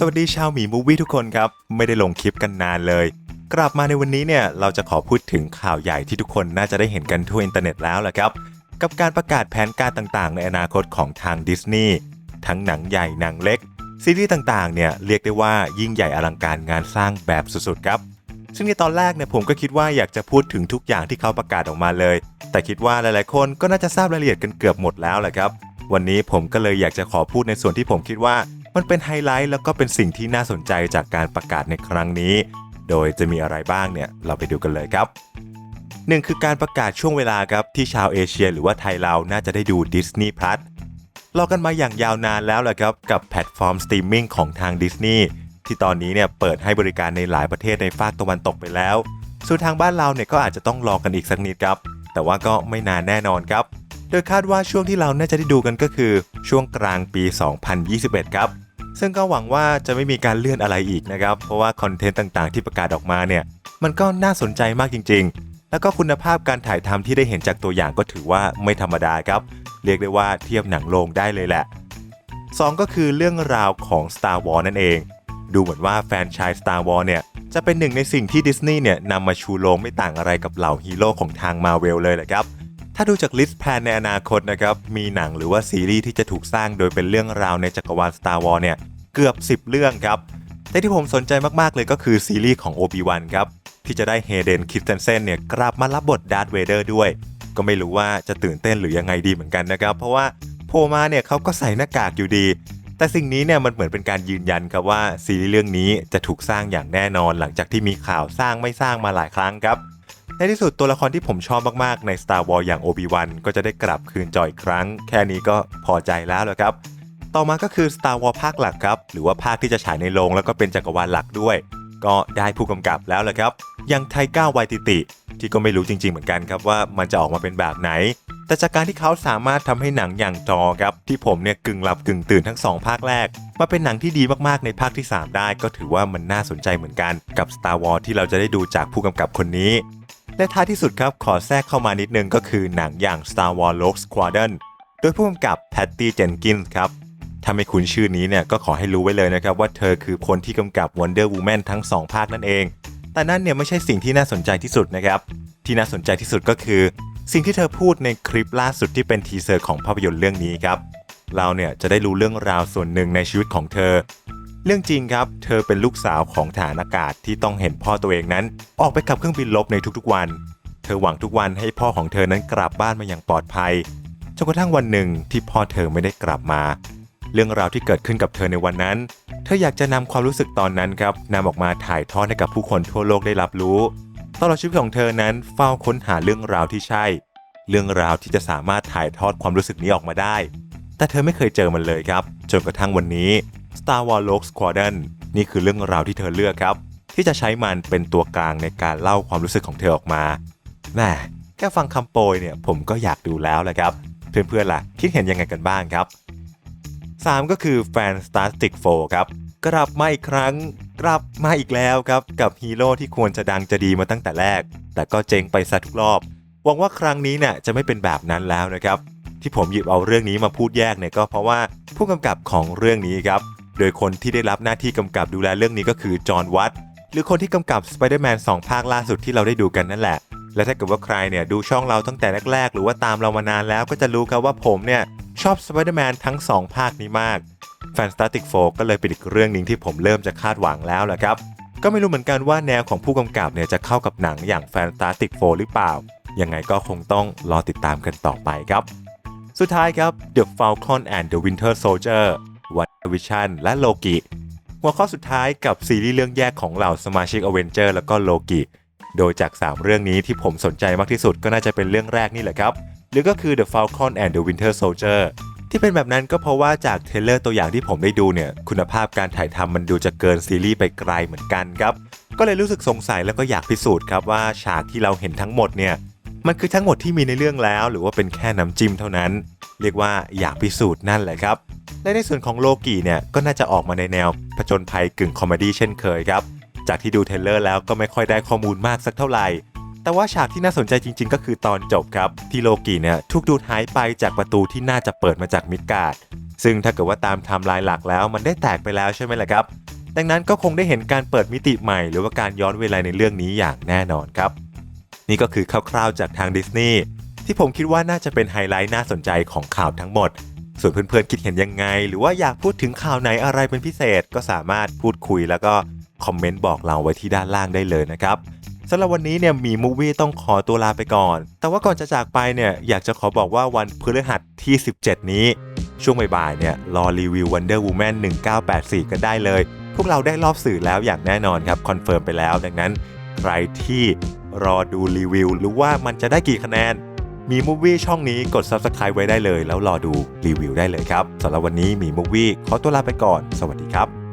สวัสดีชาวหมีมูวี่ทุกคนครับ ไม่ได้ลงคลิปกันนานเลย กลับมาในวันนี้เนี่ยเราจะขอพูดถึงข่าวใหญ่ที่ทุกคนน่าจะได้เห็นกันทั่วอินเทอร์เน็ตแล้วแหละครับ กับการประกาศแผนการต่างๆ ในอนาคตของทางดิสนีย์ทั้งหนังใหญ่หนังเล็ก ซีรีส์ต่างๆเนี่ยเรียกได้ว่ายิ่งใหญ่อลังการงานสร้างแบบสุดๆครับ ซึ่งในตอนแรกเนี่ยผมก็คิดว่าอยากจะพูดถึงทุกอย่างที่เขาประกาศออกมาเลย แต่คิดว่าหลายๆ คนก็น่าจะทราบรายละเอียดกันเกือบหมดแล้วแหละครับ วันนี้ผมก็เลยอยากจะขอพูดในส่วนที่ผมคิดว่า มันเป็นไฮไลท์แล้วก็เป็นสิ่งที่น่าสนใจจากการประกาศในครั้งนี้ โดยจะมีอะไรบ้างเนี่ยเราไปดูกันเลยครับหนึ่งคือการประกาศช่วงเวลาครับที่ชาวเอเชีย หรือว่าไทยเราน่าจะได้ดู Disney Plus รอกันมาอย่างยาวนานแล้วแหละครับกับแพลตฟอร์มสตรีมมิ่งของทางดิสนีย์ที่ตอนนี้เนี่ยเปิดให้บริการในหลายประเทศในภาคตะวันตกไปแล้ว ส่วนทางบ้านเราเนี่ยก็อาจจะต้องรอกันอีกสักนิดครับ แต่ว่าก็ไม่นานแน่นอนครับ โดยคาดว่าช่วงที่เราน่าจะได้ดูกันก็คือช่วงกลางปี 2021 ครับ ซึ่งก็หวังว่าจะไม่มีการเลื่อนอะไรอีกนะครับ เพราะว่าคอนเทนต์ต่างๆ ที่ประกาศออกมาเนี่ย มันก็น่าสนใจมากจริง ๆ แล้วก็คุณภาพการถ่ายทำที่ได้เห็นจากตัวอย่างก็ถือว่าไม่ธรรมดาครับ เรียกได้ว่าเทียบหนังโรงได้เลยแหละ 2 ก็คือเรื่องราวของ Star Wars นั่นเอง ดูเหมือนว่าแฟนชาย Star Wars เนี่ยจะเป็นหนึ่งในสิ่งที่ดิสนีย์เนี่ยนำมาชูโรงไม่ต่างอะไรกับเหล่าฮีโร่ของทางมาเวลเลยแหละครับ ถ้าดูจากลิสต์แพลนในอนาคตนะครับ มีหนังหรือว่าซีรีส์ที่จะถูกสร้างโดยเป็นเรื่องราวในจักรวาล Star Wars เนี่ย เกือบ 10 เรื่องครับ แต่ที่ผมสนใจมาก ๆ เลยก็คือซีรีส์ของ Obi-Wan ครับ ที่จะได้เฮเดนคิสเทนเซนเนี่ยกลับมารับบทดาร์ธเวเดอร์ด้วย ก็ไม่รู้ว่าจะตื่นเต้นหรือยังไงดีเหมือนกันนะครับ เพราะว่าโผลมาเนี่ยเขาก็ใส่หน้ากากอยู่ดี แต่สิ่งนี้เนี่ยมันเหมือนเป็นการยืนยันครับว่าซีรีส์เรื่องนี้จะถูกสร้างอย่างแน่นอน หลังจากที่มีข่าวสร้างไม่สร้างมาหลายครั้งครับ ในที่สุดตัวละครที่ผมชอบมากๆ ใน Star Wars อย่าง Obi-Wan ก็จะได้กลับคืนจอยครั้ง แค่นี้ก็พอใจแล้วแหละครับ ต่อมาก็คือ Star Wars ภาคหลักครับ หรือว่าภาคที่จะฉายในโรงแล้วก็เป็นจักรวาลหลักด้วย ก็ได้ผู้กำกับแล้วแหละครับอย่างไทก้าไวติติ ที่ก็ไม่รู้จริง ๆ เหมือนกันครับว่ามันจะออกมาเป็นแบบไหน แต่จากการที่เขาสามารถทำให้หนังอย่างจอครับ ที่ผมเนี่ยกึ่งหลับกึ่งตื่นทั้งสองภาคแรกมาเป็นหนังที่ดีมากๆในภาคที่ 3 ได้ ก็ถือว่ามันน่าสนใจเหมือนกันกับ Star Wars ที่เราจะได้ดูจากผู้กำกับคนนี้ และท้ายที่สุดครับขอแทรกเข้ามานิดนึงก็คือหนังอย่าง Star Wars Rogue Squadron โดยผู้กำกับ Patty Jenkins ครับถ้าไม่คุ้นชื่อนี้เนี่ยก็ขอให้รู้ไว้เลยนะครับว่าเธอคือคนที่กำกับ Wonder Woman ทั้ง 2 ภาคนั่นเอง แต่นั่นเนี่ยไม่ใช่สิ่งที่น่าสนใจที่สุดนะครับ ที่น่าสนใจที่สุดก็คือ สิ่งที่เธอพูดในคลิปล่าสุดที่เป็นทีเซอร์ของภาพยนตร์เรื่องนี้ครับ เราเนี่ยจะได้รู้เรื่องราวส่วนหนึ่งในชีวิตของเธอ เรื่องจริงครับ เธอเป็นลูกสาวของฐานอากาศที่ต้องเห็นพ่อตัวเองนั้น ออกไปขับเครื่องบินลบในทุกๆวัน เธอหวังทุกวันให้พ่อของเธอนั้นกลับบ้านมาอย่างปลอดภัยจนกระทั่งวันหนึ่งที่พ่อเธอไม่ได้กลับมา เรื่องราวที่เกิดขึ้นกับเธอในวันนั้น เธออยากจะนำความรู้สึกตอนนั้นครับนำออกมาถ่ายทอดให้กับผู้คนทั่วโลกได้รับรู้ ตลอดชีวิตของเธอนั้นเฝ้าค้นหาเรื่องราวที่ใช่ เรื่องราวที่จะสามารถถ่ายทอดความรู้สึกนี้ออกมาได้ แต่เธอไม่เคยเจอมันเลยครับจนกระทั่งวันนี้ Star Wars Rogue Squadron นี่คือเรื่องราวที่เธอเลือกครับ ที่จะใช้มันเป็นตัวกลางในการเล่าความรู้สึกของเธอออกมาแม่แค่ฟังคำโปรยเนี่ยผมก็อยากดูแล้วแหละครับ เพื่อนๆล่ะ คิดเห็นยังไงกันบ้างครับ 3 ก็คือ Fantastic Four ครับกลับมาอีกครั้ง กลับมาอีกแล้วครับ กับฮีโร่ที่ควรจะดังจะดีมาตั้งแต่แรก แต่ก็เจ๊งไปซะทุกรอบหวังว่าครั้งนี้เนี่ยจะไม่เป็นแบบนั้นแล้วนะครับ ที่ผมหยิบเอาเรื่องนี้มาพูดแยกเนี่ยก็เพราะว่าผู้กำกับของเรื่องนี้ครับ โดยคนที่ได้รับหน้าที่กำกับดูแลเรื่องนี้ก็คือจอห์นวัตหรือคนที่กำกับ Spider-Man 2 ภาคล่าสุดที่เราได้ดูกันนั่นแหละ และถ้าเกิดว่าใครเนี่ยดูช่องเราตั้งแต่แรกๆ หรือว่าตามเรามานานแล้วก็จะรู้ครับว่าผมเนี่ยชอบ Spider-Man ทั้ง 2 ภาคนี้มาก Fantastic Four ก็เลยเป็นอีกเรื่องหนึ่งที่ผมเริ่มจะคาดหวังแล้วแหละครับก็ไม่รู้เหมือนกันว่าแนวของผู้กำกับเนี่ยจะเข้ากับหนังอย่าง Fantastic Four หรือเปล่า ยังไงก็คงต้องรอติดตามกันต่อไปครับ สุดท้ายครับ The Falcon and the Winter Soldier WandaVision และ Loki หัวข้อสุดท้ายกับซีรีส์เรื่องแยกของเหล่าสมาชิก Avenger แล้วก็ Loki โดยจาก 3 เรื่องนี้ที่ผมสนใจมากที่สุดก็น่าจะเป็นเรื่องแรกนี่แหละครับ หรือก็คือ The Falcon and the Winter Soldier ที่เป็นแบบนั้นก็เพราะว่าจากเทเลอร์ตัวอย่างที่ผมได้ดูเนี่ย คุณภาพการถ่ายทำมันดูจะเกินซีรีส์ไปไกลเหมือนกันครับ ก็เลยรู้สึกสงสัยแล้วก็อยากพิสูจน์ครับว่าฉากที่เราเห็นทั้งหมดเนี่ย มันคือทั้งหมดที่มีในเรื่องแล้ว หรือว่าเป็นแค่น้ำจิ้มเท่านั้น เรียกว่าอยากพิสูจน์นั่นแหละครับ และในส่วนของโลกีเนี่ยก็น่าจะออกมาในแนวผจญภัยกึ่งคอมเมดี้เช่นเคยครับ จากที่ดูเทเลอร์แล้วก็ไม่ค่อยได้ข้อมูลมากสักเท่าไหร่ แต่ว่าฉากที่น่าสนใจจริง ๆ ก็คือตอนจบครับ ที่โลกีเนี่ยถูกดูดหายไปจากประตูที่น่าจะเปิดมาจากมิดการ์ดซึ่งถ้าเกิดว่าตามไทม์ไลน์หลักแล้วมันได้แตกไปแล้วใช่ไหมล่ะครับ ดังนั้นก็คงได้เห็นการเปิดมิติใหม่ หรือว่าการย้อนเวลาในเรื่องนี้อย่างแน่นอนครับ นี่ก็คือคร่าวๆจากทางดิสนีย์ที่ผมคิดว่าน่าจะเป็นไฮไลท์น่าสนใจของข่าวทั้งหมด ส่วนเพื่อนๆคิดเห็นยังไง หรือว่าอยากพูดถึงข่าวไหนอะไรเป็นพิเศษก็สามารถพูดคุยแล้วก็คอมเมนต์บอกเราไว้ที่ด้านล่างได้เลยนะครับสำหรับวันนี้เนี่ยมีมูวี่ต้องขอตัวลาไปก่อน แต่ว่าก่อนจะจากไปเนี่ยอยากจะขอบอกว่าวันพฤหัสที่ 17 นี้ ช่วงบ่ายๆเนี่ยรอรีวิว Wonder Woman 1984 กันได้เลย พวกเราได้รอบสื่อแล้วอย่างแน่นอนครับคอนเฟิร์มไปแล้ว ดังนั้นใครที่รอดูรีวิวหรือว่ามันจะได้กี่คะแนน มีมูฟวี่ช่องนี้กด Subscribe ไว้ได้เลย แล้วรอดูรีวิวได้เลยครับสำหรับวันนี้มีมูฟวี่ขอตัวลาไปก่อน สวัสดีครับ